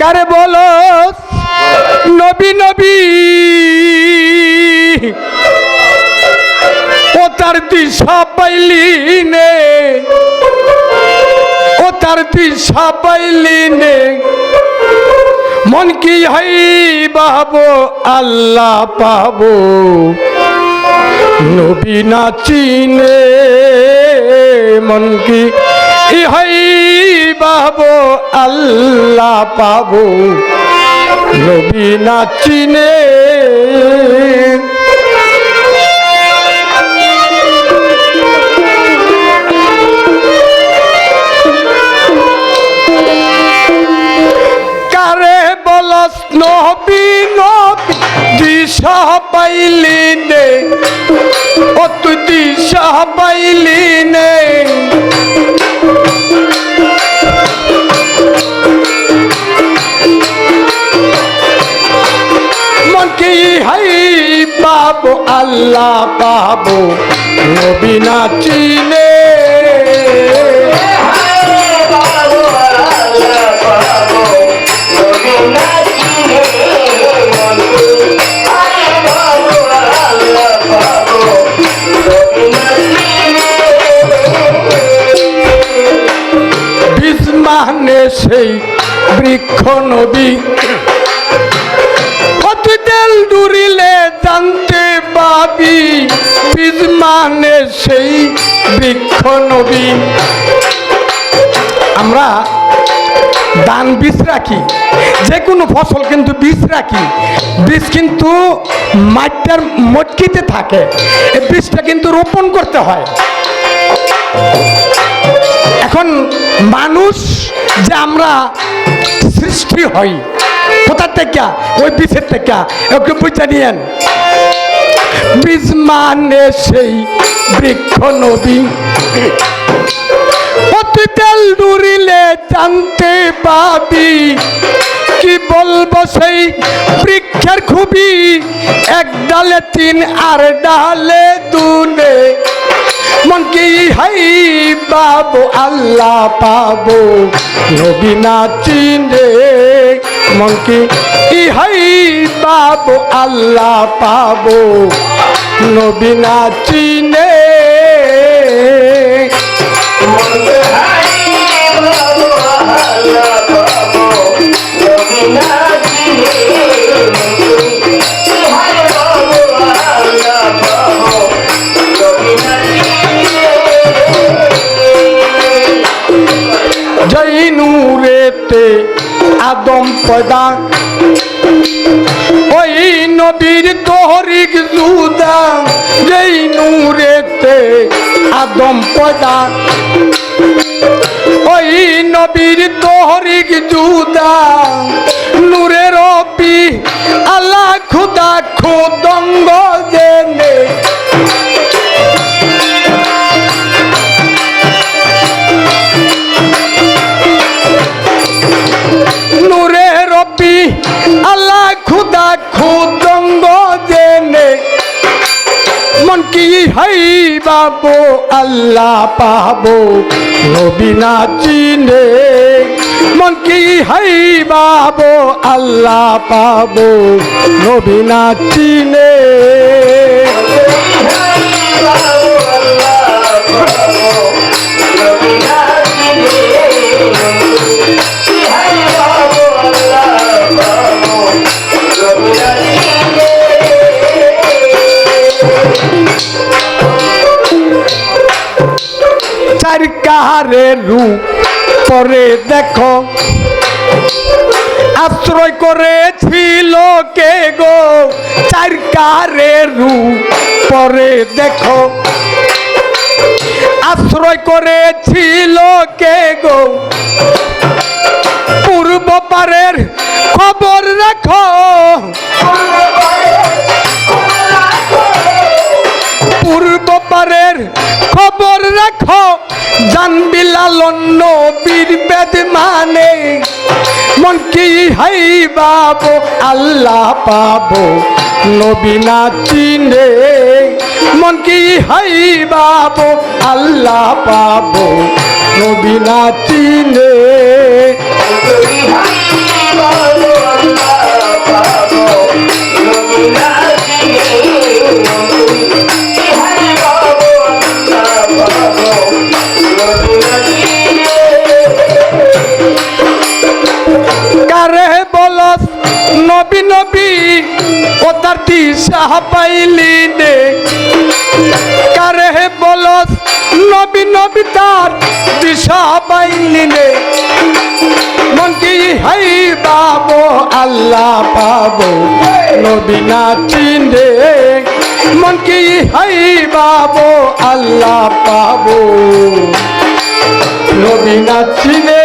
কারে বলো? নবী নবী। ও তার দিশা পাইলি নে। ও তার দিশা পাইলি নে। মন কি হাই বাবো আল্লাহ পাবো। নবী না চিনে, মন কি ইহাই বাবো, আল্লাহ পাবো। নবী না চিনে। কারে বলস পাইলি নে। তুই দিশা পাইলি নে। আল্লাহ পাবো নবী চিনে। সেই বৃক্ষ অতি তেল ডুরিলে জানতে পাবি বিস্মানে সেই বৃক্ষ নবী। আমরা ধান বীজ রাখি যে কোনো ফসল কিন্তু বীজ রাখি। বীজ কিন্তু মাটির মটকিতে থাকে, এই বীজটা কিন্তু রোপণ করতে হয়। এখন মানুষ যে আমরা সৃষ্টি হই কোথার থেকে ওই বীজের থেকে একটু বুঝে নিয়েন। বীজ মানে সেই বৃক্ষ নদী। অতি তেল ডুরিলে জানতে পাবি। কি বলব সেই বৃক্ষের খুবই? এক ডালে তিন, আর ডালে দুনে। মন কি হাই বাবু, আল্লাহ পাবো। নবী না চিনে। মন কি ইহাই বাবু আল্লাহ পাবো। মনকে হাই চিনে। জয় আদম পদা ওই নবীর তোহরিক জুদা, যেই নূরেতে আদম পদা ওই নবীর তোহরিক জুদা, নূরের পি আল্লাহ খুদা খুদঙ্গ জেনে কি হাই বাবো, আল্লাহ পাবো রবি না চিনে। মন কি হাই বাবো, আল্লাহ পাবো রবি না চিনে। চার কাহারে রূপ পরে দেখো। আশ্রয় করেছিল কে গো? চার কাহারে রূপ পরে দেখো। আশ্রয় করেছিল কে গো? পূর্ব পারের খবর রাখো। মান বিলাল নবীর বেদ মানে। মন কি হাই বাব, আল্লাহ পাবো, নবী না চিনে। মন কি হাই আল্লাহ পাবো, নবী না চিনে। তার দিশা পাইলি নে। কারে হে বলস নবী নবী তার দিশা পাইলি নে। মন কি হাই বাবো, আল্লাহ পাবো, নবী না চিনে। মন কি হাই বাবো, আল্লাহ পাবো। নবী না চিনে